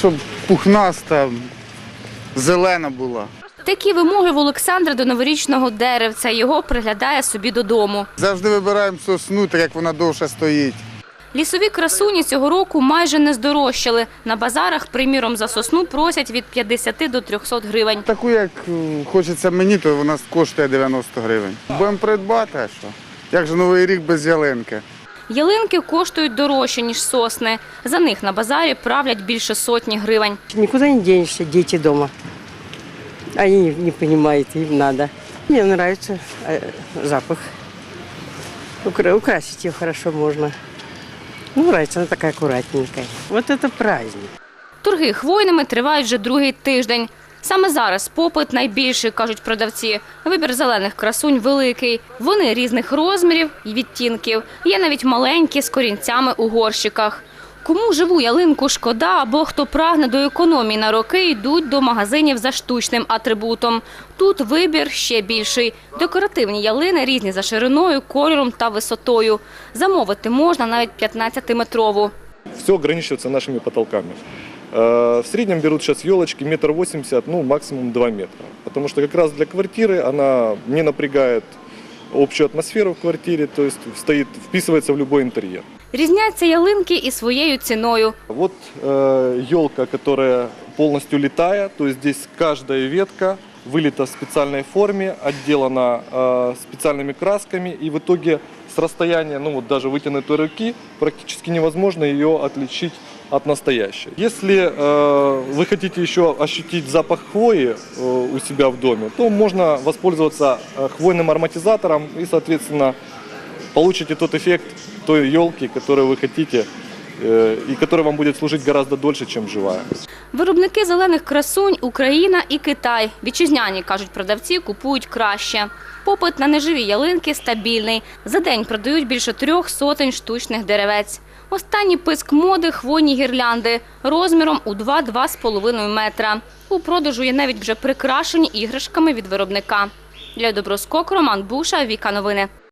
Щоб пухнаста, зелена була. Такі вимоги в Олександра до новорічного деревця. Його приглядає собі додому. Завжди вибираємо сосну, так як вона довше стоїть. Лісові красуні цього року майже не здорожчали. На базарах, приміром, за сосну просять від 50 до 300 гривень. Таку, як е, хочеться мені, то вона коштує 90 гривень. Будемо придбати, а що? Як же новий рік без ялинки? Ялинки коштують дорожче, ніж сосни. За них на базарі правлять більше сотні гривень. Никуда не денешься, дети дома. Они не, понимают, им надо. Мне нравится э, запах. Укра- украсить ее хорошо можно. Ну, нравится, она такая аккуратненькая. Вот это праздник. Торги хвойними тривають вже другий тиждень. Саме зараз попит найбільший, кажуть продавці. Вибір зелених красунь великий. Вони різних розмірів і відтінків. Є навіть маленькі з корінцями у горщиках. Кому живу ялинку шкода або хто прагне до економії на роки, йдуть до магазинів за штучним атрибутом. Тут вибір ще більший. Декоративні ялини різні за шириною, кольором та висотою. Замовити можна навіть 15-метрову. все ограничивается нашими потолками. Э, В среднем берут сейчас елочки метр восемьдесят, ну максимум 2 метра. Потому что как раз для квартиры она не напрягает общую атмосферу в квартире, то есть стоит, вписывается в любой интерьер. Різняться ялинки і своєю ціною. Вот елка, которая полностью летая, то есть здесь каждая ветка вылита в специальной форме, отделана э, специальными красками, и в итоге с расстояния, ну вот даже вытянутой руки, практически невозможно ее отличить от настоящей. Если э, вы хотите еще ощутить запах хвои э, у себя в доме, то можно воспользоваться э, хвойным ароматизатором и, соответственно, получите тот эффект той елки, которую вы хотите э, и которая вам будет служить гораздо дольше, чем живая. Виробники зелених красунь Україна і Китай. Вітчизняні, кажуть продавці, купують краще. Попит на неживі ялинки стабільний. За день продають більше трьох сотень штучних деревець. Останній писк моди – хвойні гірлянди розміром у 2-2,5 метра. У продажу є навіть вже прикрашені іграшками від виробника. Для Доброскок, Роман Буша, Віка Новини.